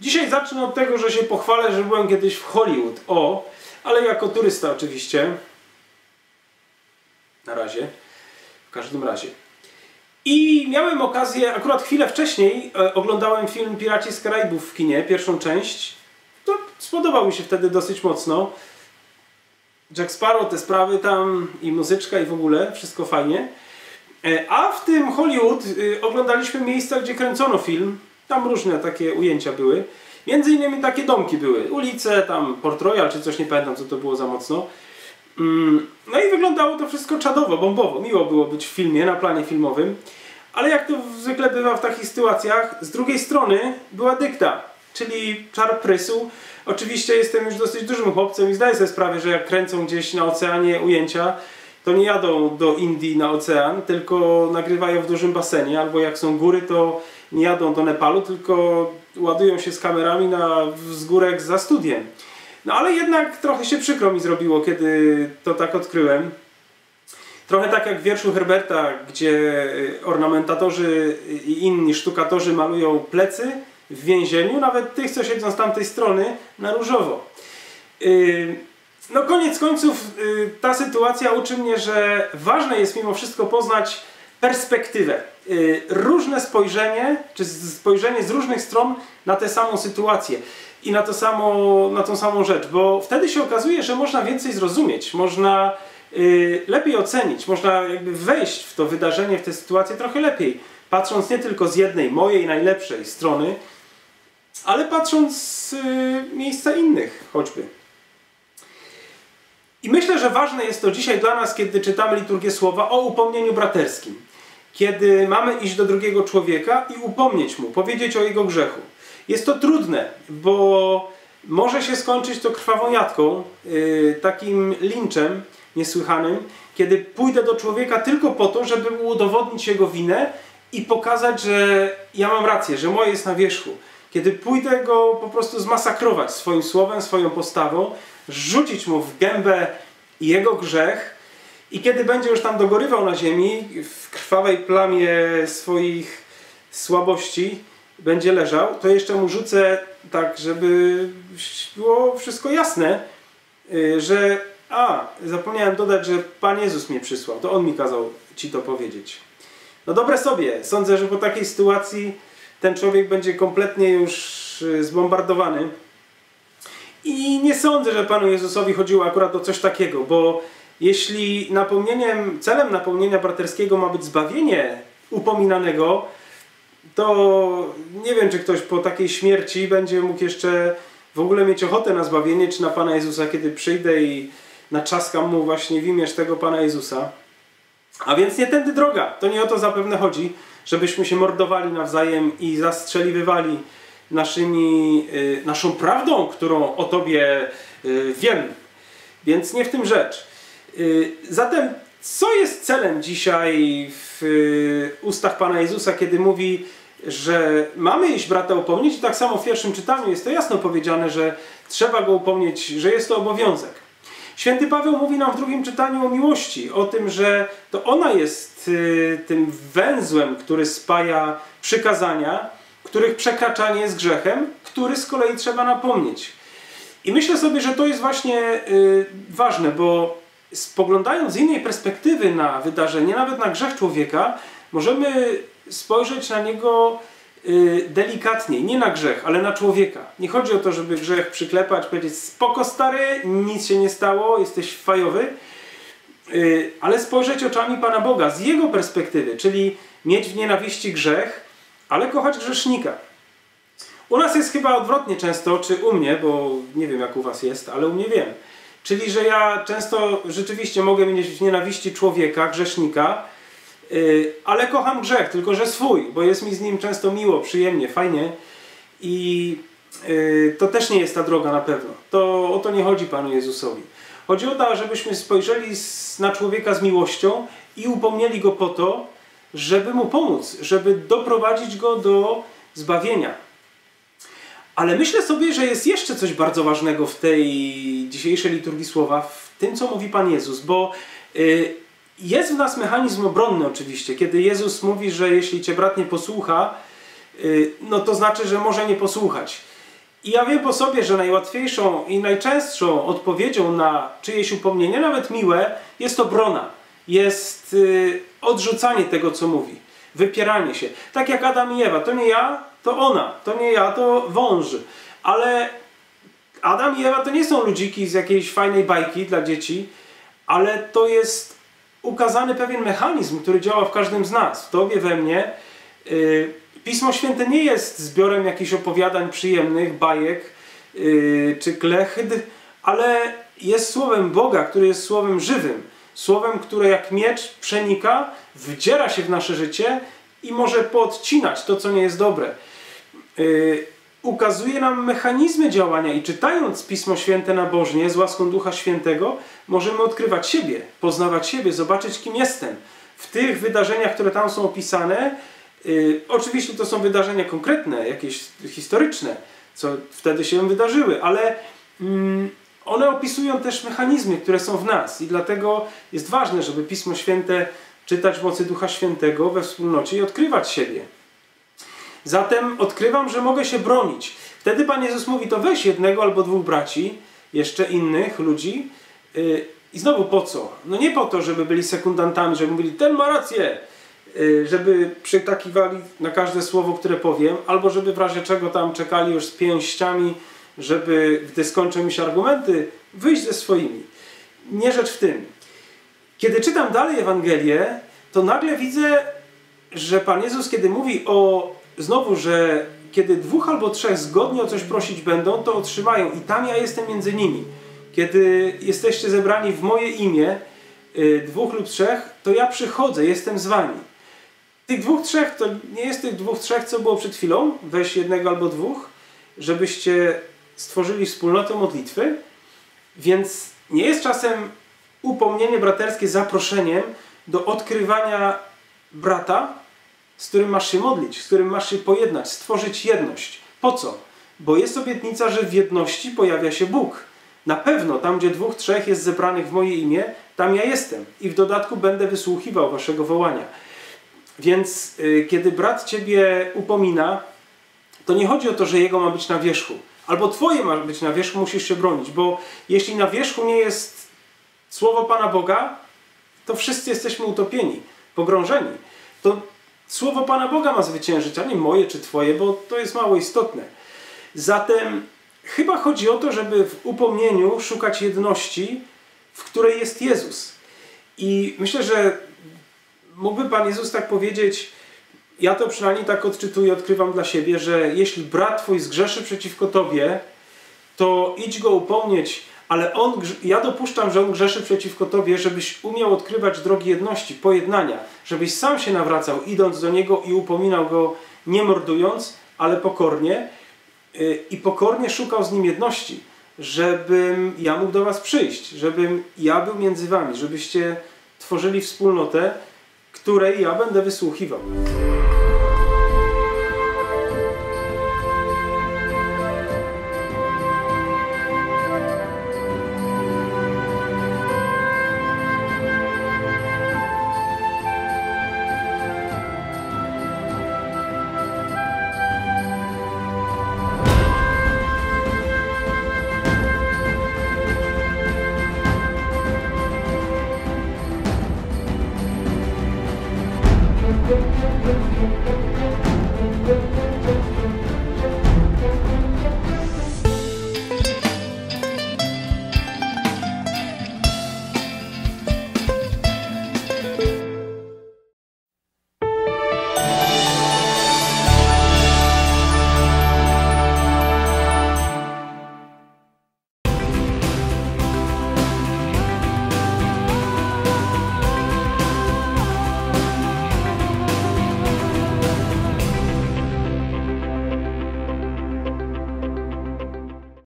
Dzisiaj zacznę od tego, że się pochwalę, że byłem kiedyś w Hollywood. O, ale jako turysta oczywiście. Na razie. W każdym razie. I miałem okazję, akurat chwilę wcześniej e, oglądałem film Piraci z Karaibów w kinie, pierwszą część. To spodobał mi się wtedy dosyć mocno. Jack Sparrow, te sprawy tam i muzyczka i w ogóle, wszystko fajnie. E, a w tym Hollywood y, oglądaliśmy miejsca, gdzie kręcono film. Tam różne takie ujęcia były. Między innymi takie domki były. Ulice, tam Port Royal czy coś, nie pamiętam co to było za mocno. Mm, no i wyglądało to wszystko czadowo, bombowo. Miło było być w filmie, na planie filmowym. Ale jak to zwykle bywa w takich sytuacjach, z drugiej strony była dykta, czyli czar prysu. Oczywiście jestem już dosyć dużym chłopcem i zdaję sobie sprawę, że jak kręcą gdzieś na oceanie ujęcia, to nie jadą do Indii na ocean, tylko nagrywają w dużym basenie, albo jak są góry, to nie jadą do Nepalu, tylko ładują się z kamerami na wzgórek za studiem. No ale jednak trochę się przykro mi zrobiło, kiedy to tak odkryłem. Trochę tak jak w wierszu Herberta, gdzie y, ornamentatorzy i inni sztukatorzy malują plecy w więzieniu, nawet tych, co siedzą z tamtej strony, na różowo. Y, no koniec końców y, ta sytuacja uczy mnie, że ważne jest mimo wszystko poznać perspektywę. Różne spojrzenie, czy spojrzenie z różnych stron na tę samą sytuację i na, to samo, na tą samą rzecz, bo wtedy się okazuje, że można więcej zrozumieć, można Y, lepiej ocenić, można jakby wejść w to wydarzenie, w tę sytuację trochę lepiej, patrząc nie tylko z jednej, mojej najlepszej strony, ale patrząc z y, miejsca innych choćby. I myślę, że ważne jest to dzisiaj dla nas, kiedy czytamy liturgię słowa o upomnieniu braterskim. Kiedy mamy iść do drugiego człowieka i upomnieć mu, powiedzieć o jego grzechu. Jest to trudne, bo może się skończyć to krwawą jatką, yy, takim linczem, niesłychanym, kiedy pójdę do człowieka tylko po to, żeby mu udowodnić jego winę i pokazać, że ja mam rację, że moje jest na wierzchu. Kiedy pójdę go po prostu zmasakrować swoim słowem, swoją postawą, rzucić mu w gębę jego grzech i kiedy będzie już tam dogorywał na ziemi w krwawej plamie swoich słabości, będzie leżał, to jeszcze mu rzucę tak, żeby było wszystko jasne, y, że a, zapomniałem dodać, że Pan Jezus mnie przysłał. To On mi kazał Ci to powiedzieć. No dobre sobie. Sądzę, że po takiej sytuacji ten człowiek będzie kompletnie już y, zbombardowany. I nie sądzę, że Panu Jezusowi chodziło akurat o coś takiego, bo jeśli napomnieniem, celem napomnienia braterskiego ma być zbawienie upominanego, to nie wiem, czy ktoś po takiej śmierci będzie mógł jeszcze w ogóle mieć ochotę na zbawienie, czy na Pana Jezusa, kiedy przyjdę i naczaskam mu właśnie w imię tego Pana Jezusa. A więc nie tędy droga. To nie o to zapewne chodzi, żebyśmy się mordowali nawzajem i zastrzeliwywali naszymi, y, naszą prawdą, którą o Tobie y, wiem. Więc nie w tym rzecz. Y, zatem, co jest celem dzisiaj w ustach Pana Jezusa, kiedy mówi, że mamy iść brata upomnieć i tak samo w pierwszym czytaniu jest to jasno powiedziane, że trzeba go upomnieć, że jest to obowiązek. Święty Paweł mówi nam w drugim czytaniu o miłości, o tym, że to ona jest y, tym węzłem, który spaja przykazania, których przekraczanie jest grzechem, który z kolei trzeba napomnieć. I myślę sobie, że to jest właśnie y, ważne, bo spoglądając z innej perspektywy na wydarzenie, nawet na grzech człowieka, możemy spojrzeć na niego Y, delikatnie, nie na grzech, ale na człowieka. Nie chodzi o to, żeby grzech przyklepać, powiedzieć spoko stary, nic się nie stało, jesteś fajowy, y, ale spojrzeć oczami Pana Boga z Jego perspektywy, czyli mieć w nienawiści grzech, ale kochać grzesznika. U nas jest chyba odwrotnie często, czy u mnie, bo nie wiem jak u Was jest, ale u mnie wiem. Czyli, że ja często rzeczywiście mogę mieć nienawiści człowieka, grzesznika, Y, ale kocham grzech, tylko że swój, bo jest mi z nim często miło, przyjemnie, fajnie i y, to też nie jest ta droga na pewno. To o to nie chodzi Panu Jezusowi. Chodzi o to, żebyśmy spojrzeli na człowieka z miłością i upomnieli go po to, żeby mu pomóc, żeby doprowadzić go do zbawienia. Ale myślę sobie, że jest jeszcze coś bardzo ważnego w tej dzisiejszej liturgii słowa, w tym, co mówi Pan Jezus, bo y, jest w nas mechanizm obronny oczywiście, kiedy Jezus mówi, że jeśli cię brat nie posłucha, y, no to znaczy, że może nie posłuchać. I ja wiem po sobie, że najłatwiejszą i najczęstszą odpowiedzią na czyjeś upomnienie, nawet miłe, jest obrona. Jest y, odrzucanie tego, co mówi. Wypieranie się. Tak jak Adam i Ewa. To nie ja, to ona. To nie ja, to wąż. Ale Adam i Ewa to nie są ludziki z jakiejś fajnej bajki dla dzieci, ale to jest ukazany pewien mechanizm, który działa w każdym z nas, w tobie, we mnie. Y, Pismo Święte nie jest zbiorem jakichś opowiadań przyjemnych, bajek yy, czy klechd, ale jest słowem Boga, który jest słowem żywym. Słowem, które jak miecz przenika, wdziera się w nasze życie i może podcinać to, co nie jest dobre. Yy, ukazuje nam mechanizmy działania i czytając Pismo Święte nabożnie z łaską Ducha Świętego, możemy odkrywać siebie, poznawać siebie, zobaczyć, kim jestem. W tych wydarzeniach, które tam są opisane, Y, oczywiście to są wydarzenia konkretne, jakieś historyczne, co wtedy się wydarzyły, ale mm, one opisują też mechanizmy, które są w nas i dlatego jest ważne, żeby Pismo Święte czytać w mocy Ducha Świętego we wspólnocie i odkrywać siebie. Zatem odkrywam, że mogę się bronić. Wtedy Pan Jezus mówi, to weź jednego albo dwóch braci, jeszcze innych ludzi y, i znowu po co? No nie po to, żeby byli sekundantami, żeby mówili, ten ma rację, Y, żeby przytakiwali na każde słowo, które powiem, albo żeby w razie czego tam czekali już z pięściami, żeby, gdy skończą mi się argumenty, wyjść ze swoimi. Nie rzecz w tym. Kiedy czytam dalej Ewangelię, to nagle widzę, że Pan Jezus, kiedy mówi o znowu, że kiedy dwóch albo trzech zgodnie o coś prosić będą, to otrzymają i tam ja jestem między nimi. Kiedy jesteście zebrani w moje imię, y, dwóch lub trzech, to ja przychodzę, jestem z wami tych dwóch, trzech to nie jest tych dwóch, trzech, co było przed chwilą, weź jednego albo dwóch, żebyście stworzyli wspólnotę modlitwy, więc nie jest czasem upomnienie braterskie zaproszeniem do odkrywania brata, z którym masz się modlić, z którym masz się pojednać, stworzyć jedność. Po co? Bo jest obietnica, że w jedności pojawia się Bóg. Na pewno tam, gdzie dwóch, trzech jest zebranych w moje imię, tam ja jestem i w dodatku będę wysłuchiwał waszego wołania. Więc y, kiedy brat ciebie upomina, to nie chodzi o to, że jego ma być na wierzchu. Albo twoje ma być na wierzchu, musisz się bronić. Bo jeśli na wierzchu nie jest słowo Pana Boga, to wszyscy jesteśmy utopieni, pogrążeni. To słowo Pana Boga ma zwyciężyć, a nie moje czy twoje, bo to jest mało istotne. Zatem chyba chodzi o to, żeby w upomnieniu szukać jedności, w której jest Jezus. I myślę, że mógłby Pan Jezus tak powiedzieć, ja to przynajmniej tak odczytuję, odkrywam dla siebie, że jeśli brat Twój zgrzeszy przeciwko Tobie, to idź go upomnieć, ale on, ja dopuszczam, że on grzeszy przeciwko Tobie, żebyś umiał odkrywać drogi jedności, pojednania, żebyś sam się nawracał, idąc do niego i upominał go nie mordując, ale pokornie y, i pokornie szukał z nim jedności, żebym ja mógł do Was przyjść, żebym ja był między Wami, żebyście tworzyli wspólnotę, której ja będę wysłuchiwał. Thank you.